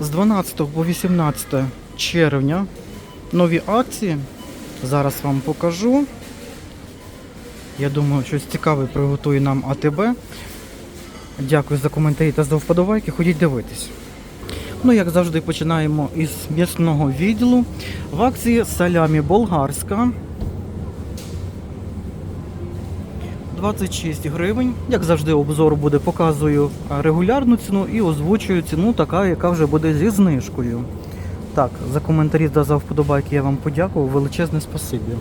З 12 по 18 червня нові акції. Зараз вам покажу. Я думаю, щось цікаве приготує нам АТБ. Дякую за коментарі та за вподобайки. Ходіть дивитись. Ну, як завжди, починаємо із м'ясного відділу. В акції салямі болгарська. 26 гривень. Як завжди, обзор буде показую регулярну ціну і озвучую ціну, така, яка вже буде зі знижкою. Так, за коментарі та за вподобайки я вам подякував. Величезне спасибі.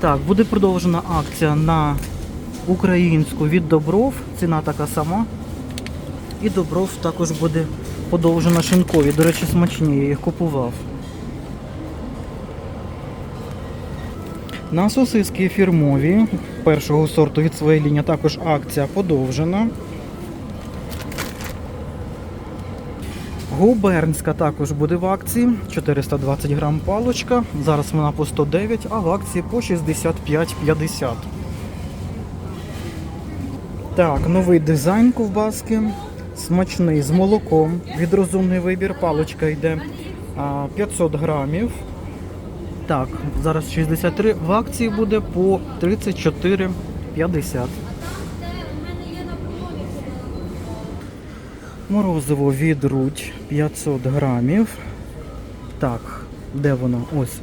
Так, буде продовжена акція на українську від Добров. Ціна така сама. І Добров також буде подовжена шинкові. До речі, смачні, я їх купував. На сосиски фірмові першого сорту від своєї лінії також акція подовжена. Губернська також буде в акції. 420 грам палочка. Зараз вона по 109, а в акції по 65,50. Так, новий дизайн ковбаски. Смачний з молоком. Від розумний вибір. Палочка йде 500 грамів. Так, зараз 63. В акції буде по 34,50. Морозиво від Рудь 500 грамів. Так, де воно? Ось.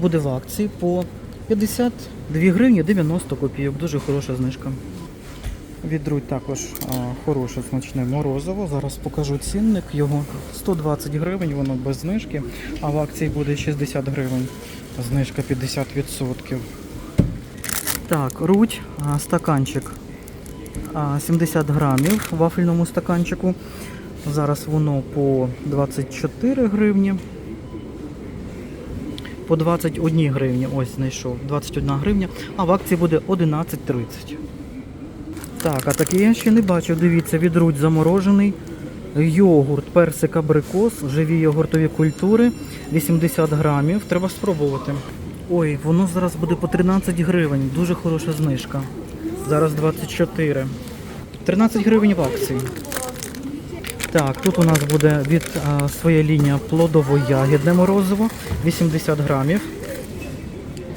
Буде в акції по 52 гривні 90 копійок. Дуже хороша знижка. Від Рудь також хороше смачне морозиво. Зараз покажу цінник його. 120 гривень, воно без знижки, а в акції буде 60 гривень. Знижка 50%. Так, Рудь, а, стаканчик а, 70 грамів в вафельному стаканчику. Зараз воно по 24 гривні. По 21 гривні, ось знайшов. 21 гривня, а в акції буде 11,30. Так, а таке я ще не бачив. Дивіться, від Рудь заморожений. Йогурт, персик, абрикос, живі йогуртові культури, 80 грамів. Треба спробувати. Ой, воно зараз буде по 13 гривень. Дуже хороша знижка. Зараз 24. 13 гривень в акції. Так, тут у нас буде від а, своєї лінії плодово-ягідне морозиво, 80 грамів.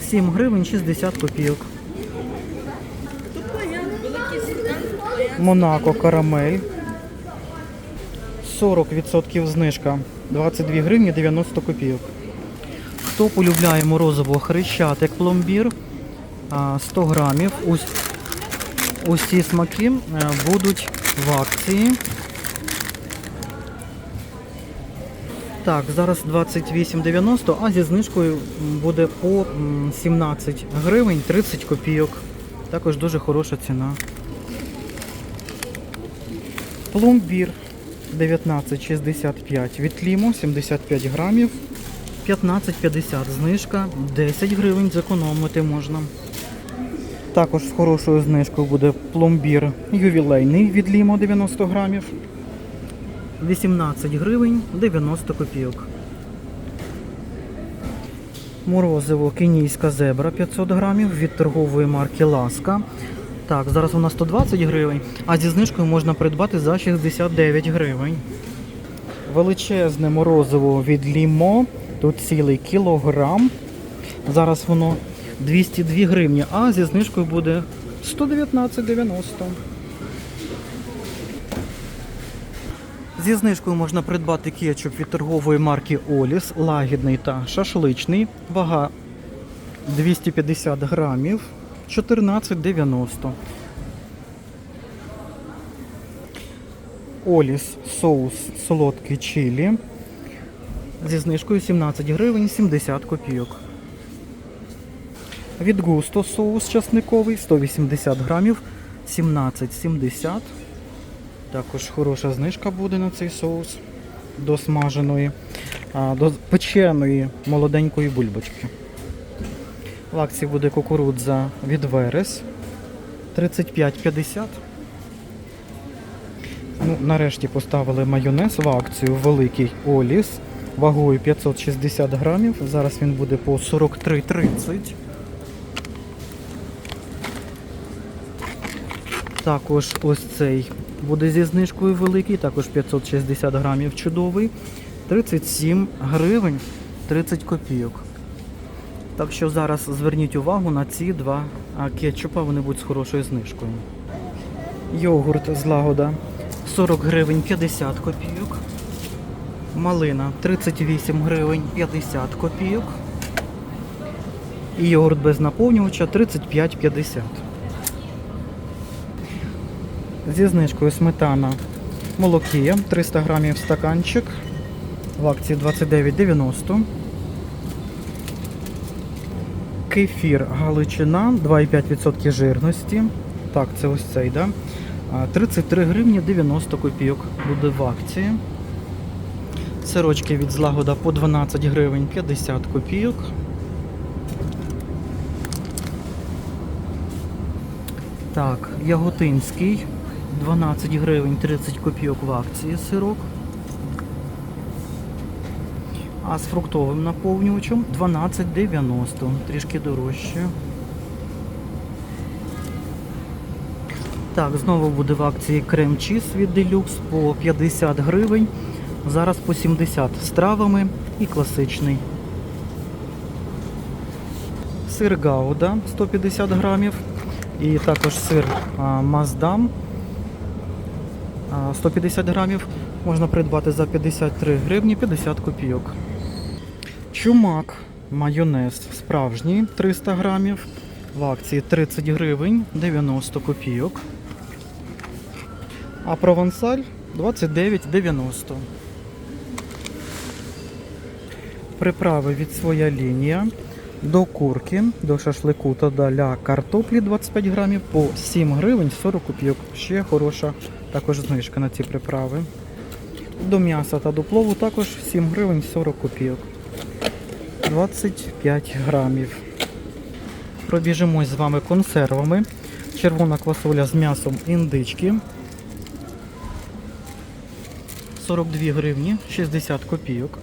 7 гривень 60 копійок. Монако карамель. 40% знижка. 22 гривні 90 копійок. Хто полюбляє морозиво хрещатик пломбір, 100 грамів. Ось смаки е, будуть в акції. Так, зараз 28,90, а зі знижкою буде по 17 гривень 30 копійок. Також дуже хороша ціна. Пломбір 19,65 від Лімо, 75 грамів, 15,50 знижка, 10 гривень зекономити можна. Також з хорошою знижкою буде пломбір ювілейний від Лімо 90 грамів. 18 гривень 90 копійок. Морозиво кенійська зебра 500 грамів від торгової марки Ласка. Так, зараз вона 120 гривень, а зі знижкою можна придбати за 69 гривень. Величезне морозиво від Лімо. Тут цілий кілограм. Зараз воно 202 гривні, а зі знижкою буде 119,90. Зі знижкою можна придбати кетчуп від торгової марки Оліс, лагідний та шашличний. Вага 250 грамів, 14,90. Оліс соус солодкий чилі. Зі знижкою 17 гривень 70 копійок. Від густо соус часниковий 180 грамів 17,70. Також хороша знижка буде на цей соус до смаженої, до печеної молоденької бульбочки. В акції буде кукурудза від Верес 35,50. Ну, нарешті поставили майонез в акцію великий Оліс вагою 560 грамів. Зараз він буде по 43,30. Також ось цей буде зі знижкою великий, також 560 грамів чудовий. 37 гривень 30 копійок. Так що зараз зверніть увагу на ці два кетчупа, вони будуть з хорошою знижкою. Йогурт з лагода 40 гривень 50 копійок. Малина 38 гривень 50 копійок. І йогурт без наповнювача 35,50. Зі знижкою сметана молокія 300 грамів стаканчик. В акції 29,90. Кефір Галичина 2,5% жирності. Так, це ось цей, да? 33 гривні 90 копійок буде в акції. Сирочки від злагода по 12 гривень 50 копійок. Так, Яготинський 12 гривень 30 копійок в акції сирок. А з фруктовим наповнювачем 12,90, трішки дорожче. Так, знову буде в акції крем чіз від Deluxe по 50 гривень. Зараз по 70 з травами і класичний. Сир Гауда 150 грамів. І також сир а, Маздам а, 150 грамів. Можна придбати за 53 гривні 50 копійок. Чумак майонез справжній 300 грамів. В акції 30 гривень 90 копійок. А провансаль 29,90. Приправи від своя лінія. До курки, до шашлику та для картоплі 25 грамів по 7 гривень 40 копійок. Ще хороша також знижка на ці приправи. До м'яса та до плову також 7 гривень 40 копійок. 25 грамів. Пробіжимось з вами консервами. Червона квасоля з м'ясом індички. 42 гривні 60 копійок.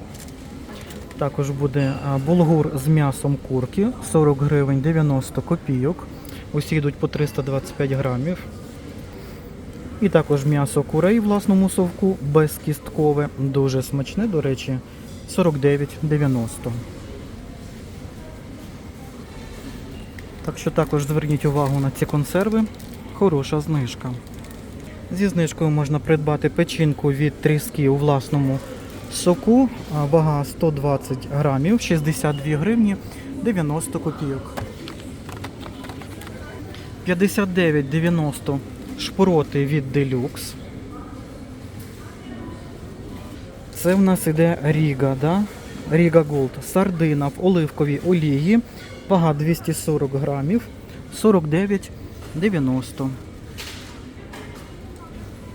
Також буде булгур з м'ясом курки 40 гривень 90 копійок. Усі йдуть по 325 грамів. І також м'ясо курей в власному совку безкісткове. Дуже смачне, до речі, 49,90. Так що також зверніть увагу на ці консерви. Хороша знижка. Зі знижкою можна придбати печінку від тріски у власному соку. Вага 120 грамів, 62 гривні 90 копійок. 59,90 шпроти від Deluxe. Це в нас іде Ріга, да? Ріга Голд. Сардина в оливковій олії. Вага 240 грамів. 49,90.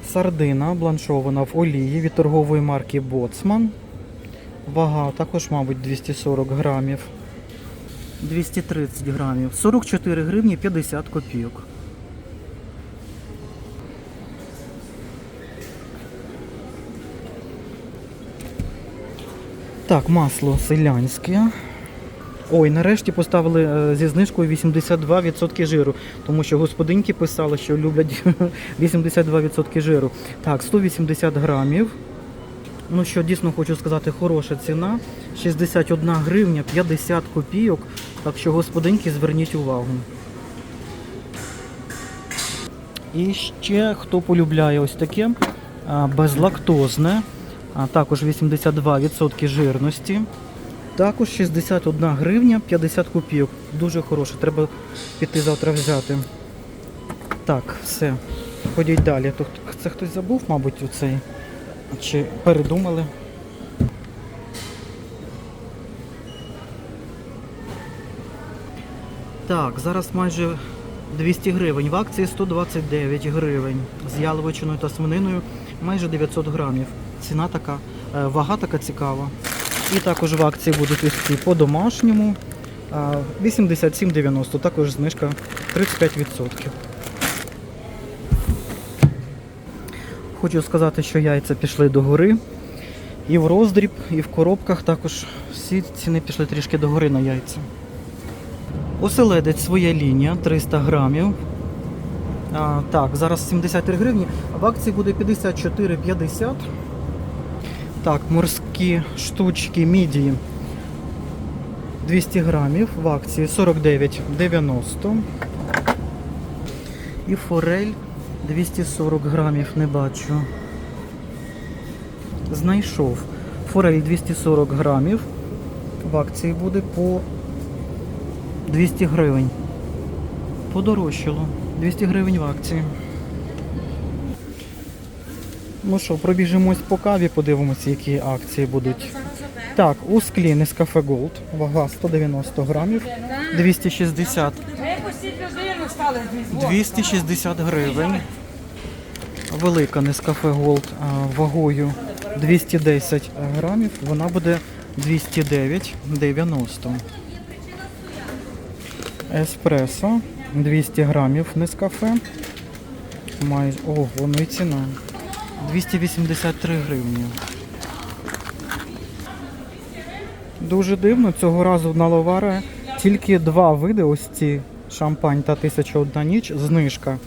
Сардина бланшована в олії від торгової марки Боцман. Вага також, мабуть, 240 грамів. 230 грамів. 44 гривні 50 копійок. Так, масло селянське. Ой, нарешті поставили е, зі знижкою 82% жиру, тому що господинки писали, що люблять 82% жиру. Так, 180 грамів. Ну що, дійсно хочу сказати, хороша ціна. 61 гривня 50 копійок. Так що, господинки, зверніть увагу. І ще хто полюбляє ось таке безлактозне, а також 82% жирності. Також 61 гривня 50 копійок. Дуже хороше. Треба піти завтра взяти. Так, все. Ходіть далі. Це хтось забув, мабуть, оцей. Чи передумали? Так, зараз майже 200 гривень. В акції 129 гривень. З яловичиною та свининою майже 900 грамів. Ціна така, е, вага така цікава. І також в акції будуть ось по-домашньому. 87,90, також знижка 35%. Хочу сказати, що яйця пішли до гори. І в роздріб, і в коробках також всі ціни пішли трішки до гори на яйця. Оселедець своя лінія 300 грамів. А, так, зараз 73 гривні. В акції буде 54,50. Так, морські штучки мідії 200 грамів в акції 49,90. І форель 240 грамів не бачу. Знайшов. Форель 240 грамів. В акції буде по 200 гривень. Подорожчало. 200 гривень в акції. Ну що, пробіжимось по каві, подивимося, які акції будуть. Так, у склі Nescafe Gold, вага 190 грамів, 260, Випустіть людину, стали дві 260 гривень. Велика Nescafe Gold а, вагою 210 грамів, вона буде 209,90. Еспресо 200 грамів Nescafe. Майже, ого, ну і ціна. 283 гривні. Дуже дивно, цього разу на Ловаре тільки два види, ось ці шампань та 1001 ніч, знижка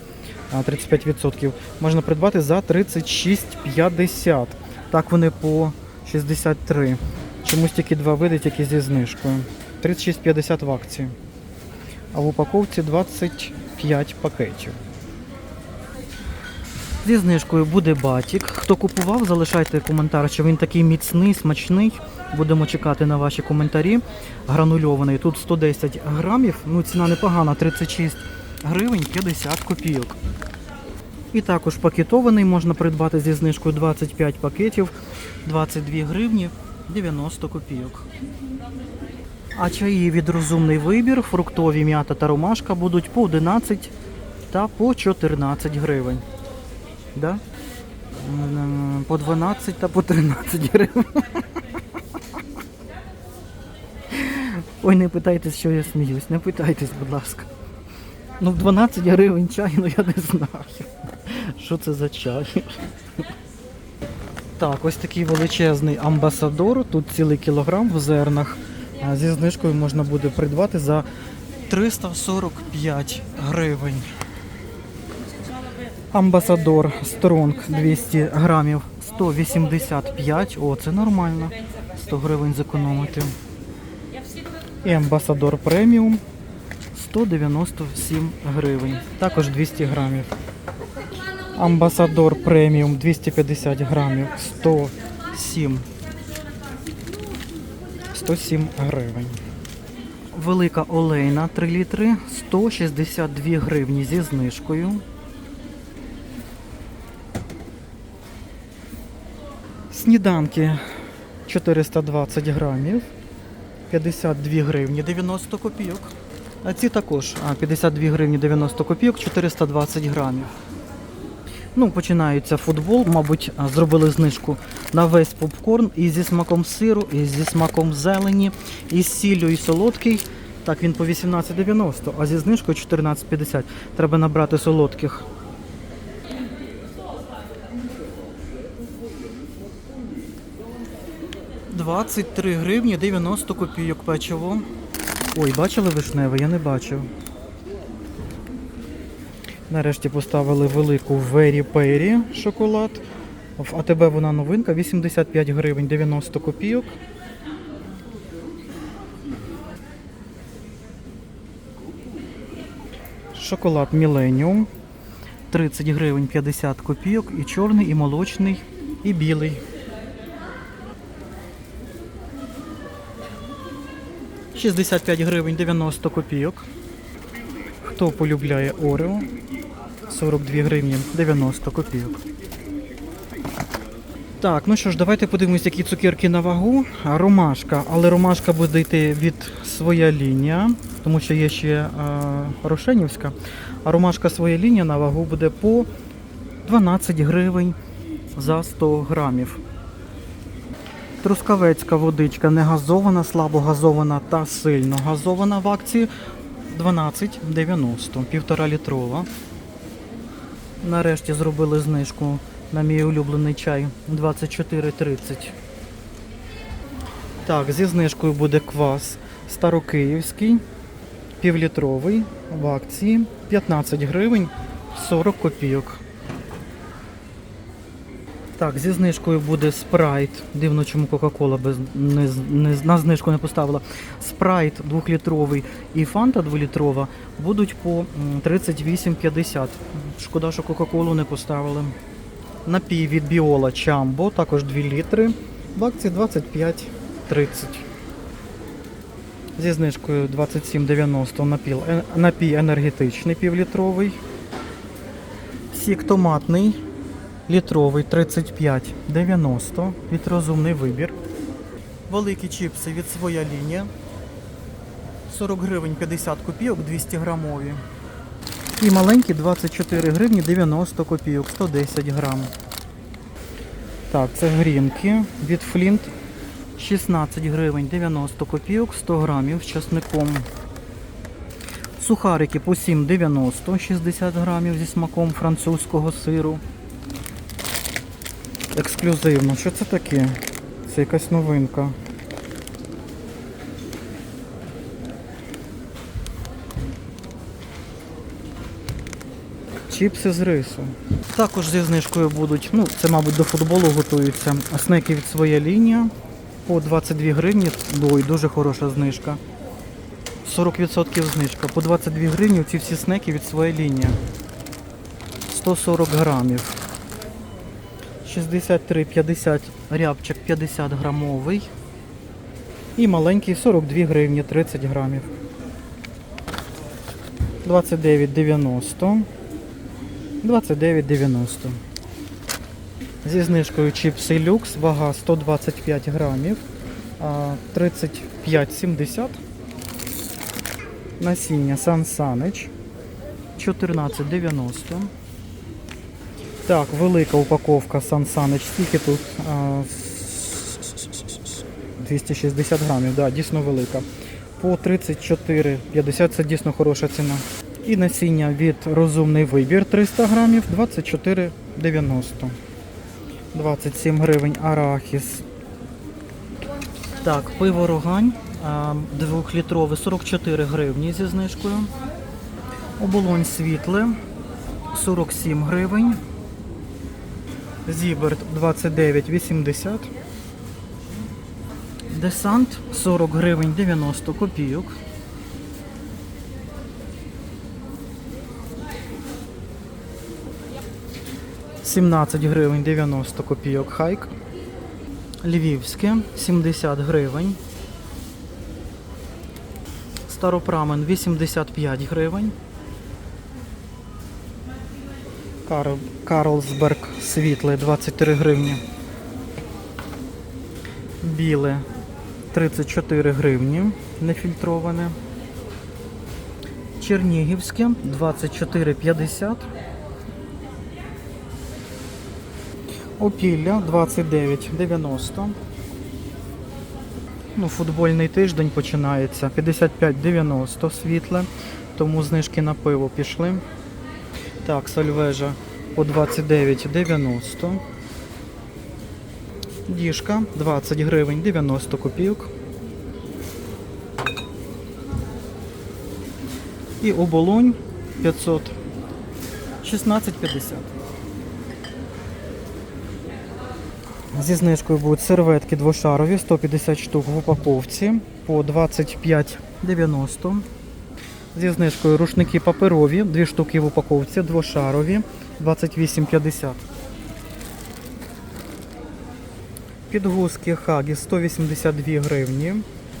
35%. Можна придбати за 36,50. Так вони по 63. Чомусь тільки два види, тільки зі знижкою. 36,50 в акції. А в упаковці 25 пакетів. Зі знижкою буде батік. Хто купував, залишайте коментар, що він такий міцний, смачний. Будемо чекати на ваші коментарі. Гранульований. Тут 110 грамів. Ну, ціна непогана, 36 гривень 50 копійок. І також пакетований можна придбати зі знижкою 25 пакетів, 22 гривні 90 копійок. А чаї від розумний вибір, фруктові м'ята та ромашка будуть по 11 та по 14 гривень. Да? По 12 та по 13 гривень. Ой, не питайтесь, що я сміюсь. Не питайтесь, будь ласка. Ну, 12 гривень чай, ну я не знаю. Що це за чай? Так, ось такий величезний амбасадор. Тут цілий кілограм в зернах. Зі знижкою можна буде придбати за 345 гривень. Амбасадор Стронг 200 грамів 185. О, це нормально. 100 гривень зекономити. І амбасадор преміум 197 гривень. Також 200 грамів. Амбасадор преміум 250 грамів 107. 107 гривень. Велика олейна 3 літри 162 гривні зі знижкою. Сніданки 420 грамів, 52 гривні 90 копійок. А ці також а, 52 гривні 90 копійок, 420 грамів. Ну, починається футбол, мабуть, зробили знижку на весь попкорн і зі смаком сиру, і зі смаком зелені, і з сіллю, і солодкий. Так, він по 18,90, а зі знижкою 14,50. Треба набрати солодких. Двадцять три гривні 90 копійок печиво. Ой, бачили вишневе? Я не бачив. Нарешті поставили велику Very Perry шоколад. В АТБ вона новинка 85 гривень 90 копійок. Шоколад Millennium 30 гривень 50 копійок. І чорний, і молочний, і білий. «65 гривень 90 копійок. Хто полюбляє Орео? 42 гривні 90 копійок. Так, ну що ж, давайте подивимось, які цукерки на вагу. Ромашка, але ромашка буде йти від своя лінія, тому що є ще е, Рошенівська. А ромашка своя лінія на вагу буде по 12 гривень за 100 грамів. Трускавецька водичка не газована, слабо газована та сильно газована в акції 12,90, півтора літрова. Нарешті зробили знижку на мій улюблений чай 24,30. Так, зі знижкою буде квас старокиївський, півлітровий в акції 15 гривень 40 копійок. Так, зі знижкою буде спрайт. Дивно, чому Кока-Кола не, не, на знижку не поставила. Спрайт 2-літровий і Фанта 2-літрова будуть по м, 38,50. Шкода, що Кока-Колу не поставили. Напій від Біола Чамбо, також 2 літри. В акції 25,30. Зі знижкою 27,90 напій, е, напій енергетичний півлітровий. Сік томатний літровий 35,90 від розумний вибір. Великі чіпси від своя лінія. 40 гривень 50 копійок 200 грамові. І маленькі 24 гривні 90 копійок 110 грам. Так, це грінки від Флінт 16 гривень 90 копійок 100 грамів з часником. Сухарики по 7,90 60 грамів зі смаком французького сиру. Ексклюзивно. Що це таке? Це якась новинка. Чіпси з рису. Також зі знижкою будуть, ну, це, мабуть, до футболу готуються. Снеки від своя лінія по 22 гривні. Ой, дуже хороша знижка. 40% знижка. По 22 гривні ці всі снеки від своя лінія. 140 грамів. 63,50 рябчик 50 грамовий. І маленький 42 гривні 30 грамів. 29,90. 29,90. Зі знижкою чіпси люкс, вага 125 грамів, 35,70. Насіння Сан Санич 14,90. Так, велика упаковка Сан Санич. Скільки тут? А, 260 грамів, да, дійсно велика. По 34,50 це дійсно хороша ціна. І насіння від розумний вибір 300 грамів 24,90. 27 гривень арахіс. Так, пиво рогань 2-літрове 44 гривні зі знижкою. Оболонь світле 47 гривень. Зіберт 29,80. Десант 40 гривень 90 копійок. Сімнадцять гривень 90 копійок хайк. Львівське 70 гривень. Старопрамен 85 гривень. Карл, Карлсберг світле 23 гривні. Біле 34 гривні, нефільтроване. Чернігівське 24,50. Опілля 29,90. Ну, футбольний тиждень починається. 55,90 світле, тому знижки на пиво пішли. Так, сальвежа по 29,90. Діжка 20 гривень 90 копійок. І оболонь 500 16,50. Зі знижкою будуть серветки двошарові 150 штук в упаковці по 25,90. Зі знижкою рушники паперові, 2 штуки в упаковці, двошарові 28,50. Підгузки Хагі 182 гривні.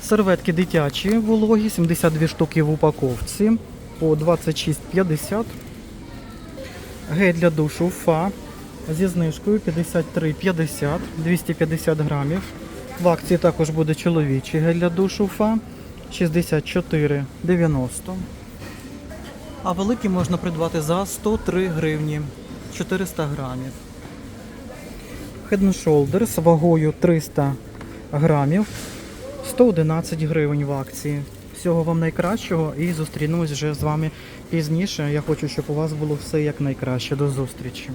Серветки дитячі вологі, 72 штуки в упаковці по 26,50. Гель для душу Фа зі знижкою 53,50, 250 грамів. В акції також буде чоловічий гель для душу Фа 64,90. А великий можна придбати за 103 гривні 400 грамів. Head and Shoulders вагою 300 грамів 111 гривень в акції. Всього вам найкращого і зустрінемось вже з вами пізніше. Я хочу, щоб у вас було все як найкраще. До зустрічі.